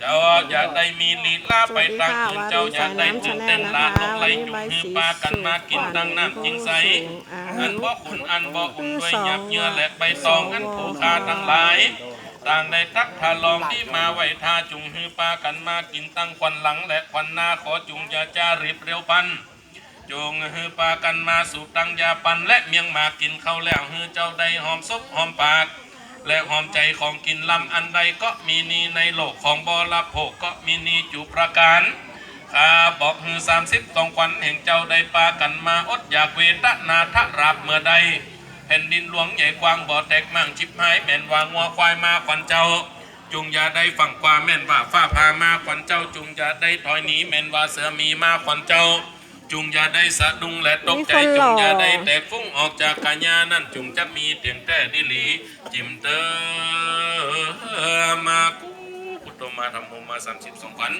เจ้าอยากได้มีลีลาไปตั้งคืนเจ้าอยากได้ตื่นเต้นลาลงไหลจุงคือปลากันมากินดังน้ำจิงใสอันบ่อุ่นอันบ่อุ่นด้วยหยับเยื่อและใบตองอันผู้คาทั้งหลายต่างได้ทักทาลองที่มาไหวทาจุงฮือปากันมากินตั้งควันหลังและควันหน้าขอจุงอย่าจาริบเร็วพันจงฮือปากันมาสูบตังยาปันและเมียงมากินข้าวแล้วฮือเจ้าได้หอมซบหอมปาก และหอมใจของกินลำอันใดก็มีนีในโลกของบอลโภกก็มีนีจุประการข้าบอกฮือสามสิบตองควันแห่งเจ้าได้ปากันมาอดอยากเวทนาทราบเมื่อใดแผ่นดินหลวงใหญ่กว้างบ่อแตกมั่งชิบหายแม่นว่างัวควายมาขวัญเจ้า จุงอย่าได้ฝั่งความแม่นว่าฟ้าพามาขวัญเจ้า จุงอย่าได้ถอยหนีแม่นว่าเสือมีมาขวัญเจ้า จุงอย่าได้สะดุ้งและตกใจจุงอย่าได้แตกฟุ้งออกจากกาญานั่นจุงจะมีเตียงแต่ดิลี จิมเตอมากูพุ โธมาธรรมโมมาสามสิบสองพัน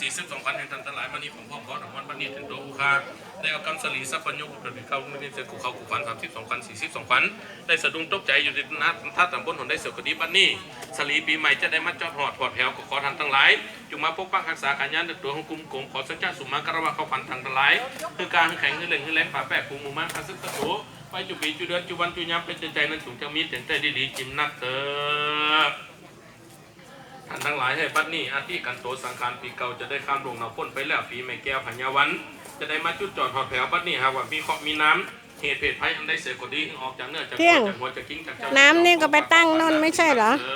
สี่สิบสองพันแห่งทันทั้งหลายวันนี้ผมพ่อขอรางวัลวันนี้ถึงโตอุคาได้เอากำสลีสัพพัญญุกุตติเข้าไม่ได้เจอกูเข้ากูฟันสามสิบสองพันสี่สิบสองพันได้สะดุ้งตกใจอยู่ในนัดท่าตำบลหนได้เสือกดีบันนี้สลีปีใหม่จะได้มาจอดหอดถอดแถวขอทันทั้งหลายจุมาปกปักรักษาการงานตัวของกลุ่มโกงขอสัจจะสุมากรวะเข้าฝันทันทั้งหลายคือการแข่งคือเล่งคือแรงป่าแปะปูมูมันอาซึกตะโถไปจุปีจุเดือนจุวันจุยามเป็นใจนั้นจุงจะมีเตียงแต่ดีๆจิมนักเตอ ท่านทั้งหลายให้บัดนี้อาทิกันโตสังขารปีเก่าจะได้ข้ามลงน้ำพ้นไปแล้วปีแม่แก้วพญาวัน จะได้มาจุดจอดหอดแถวบัดนี้หากว่ามีเคราะห์มีน้ำเหตุเพศภัยอันใดเสียกว่าดีออกจากเนื้อจากเที่ตัยงวจากหัวจากกิ้งจากเจ้าน้ำนี่ก็ไปตั้งนู่นไม่ใช่เหรอเอ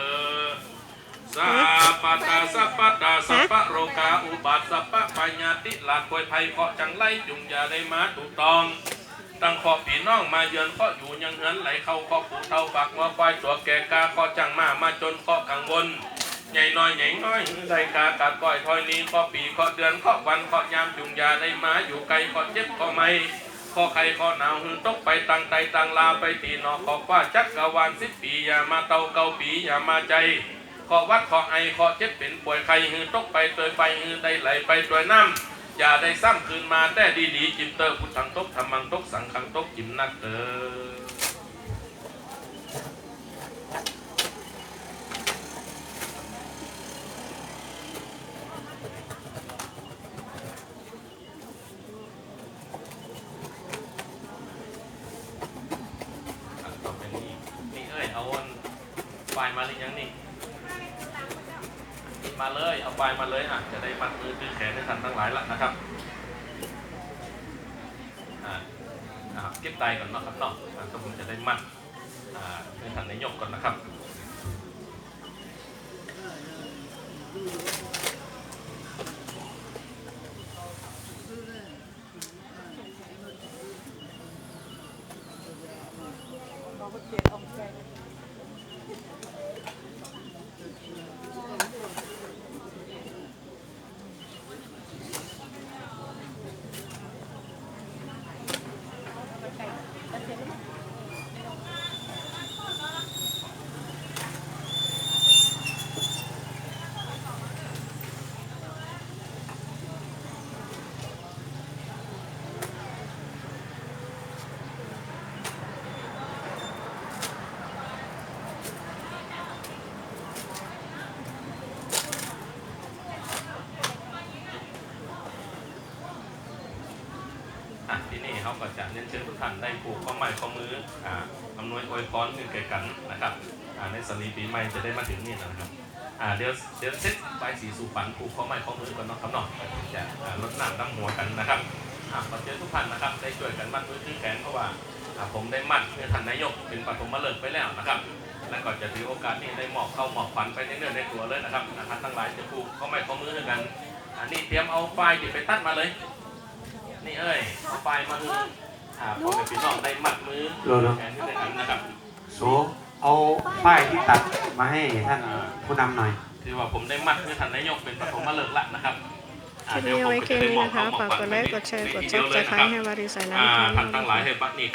อสัพพะตาสัพพะตาสัพพะโรกาอุบัติสัพพะปัญญาติลาคอยภัยเคาะจังไรจุงอย่าได้มาถูกต้องตั้งขอบผีน้องมาเยือนเคาะอยู่ยังเหินไหลเข้าเคาะผูเท่าปากงอควายตัวแก่กาเคาะจังมามาจนเคาะกังวล ใหญ่น้อยใหญ่น้อยใส่กากัดก้อยถอยนี้ข้อปีข้อเดือนข้อวันข้อยามจุงยาได้มาอยู่ไกลข้อเจ็บข้อไม่ข้อไข่ข้อหนาวหึงตกไปตังไตตังลาไปตีนอกขอกว่าจักกะวานสิบปีอย่ามาเตาเกาปีอย่ามาใจขอวัดขอไอขอเจ็บเป็นป่วยไข้หึงตกไปเตยไปหึงได้ไหลไปตัวน้ำอย่าได้ซ้ำคืนมาแต่ดีดีๆจิมเตอร์พุทธังตกธรรมังตกสังขังตกจิมนักเตอ ปลายมาหรือยังนี่มาเลย เอาไฟล์มาเลยอะ จะได้มัดมือตือแขนให้ทันทั้งหลายละนะครับอ่านะครับเก็บไตก่อนเนาะครับเนาะอ่าก็ผมจะได้มัดอ่าให้ทันในยกก่อนนะครับ ที่นี่เขาก็จะเน้นเชิญทุกท่านได้ปลูกข้อใหม่ข้อมืออ่าอำนวยอวยพรคือแก่กันนะครับอ่าในสลีปีใหม่จะได้มาถึงนี่นะครับอ่าเดี๋ยวเดี๋ยวเซ็ตใบสีสู่ฝันปลูกข้อใหม่ข้อมือก่อนเนาะครับเนาะจะลดน้ำน้ำหัวกันนะครับอ่าขอเชิญทุกท่านนะครับได้ช่วยกันมัดมือถือแขนเพราะว่าอ่าผมได้มัดเพื่อท่านนายกเป็นปฐมฤกษ์ไปแล้วนะครับและก็จะถือโอกาสนี้ได้หมอบเข้าหมอบขวัญไปเนื้อยๆในตัวเลยนะครับนะครับทั้งหลายจะปลูกข้อใหม่ข้อมือด้วยกันอันนี้เตรียมเอาไฟล์ที่ไปตัดมาเลย นี่เอ้ยเอาไฟมาคืออ่าพอเป็นพี่น้องได้มัดมือโลโลแขนที่ได้กันนะครับโซเอาป้ายที่ตัดมาให้ท่านผู้นำหน่อย คือว่าผมได้มัดเพื่อท่านนายกเป็นปฐมฤกษ์ละนะครับอ่าคลิปนี้เอาไว้แค่นี้นะคะ ฝากกดไลค์ กดแชร์ กดซับสไครต์ให้บริษัทอ่าน้ำท่านทั้งหลายให้บัดนี้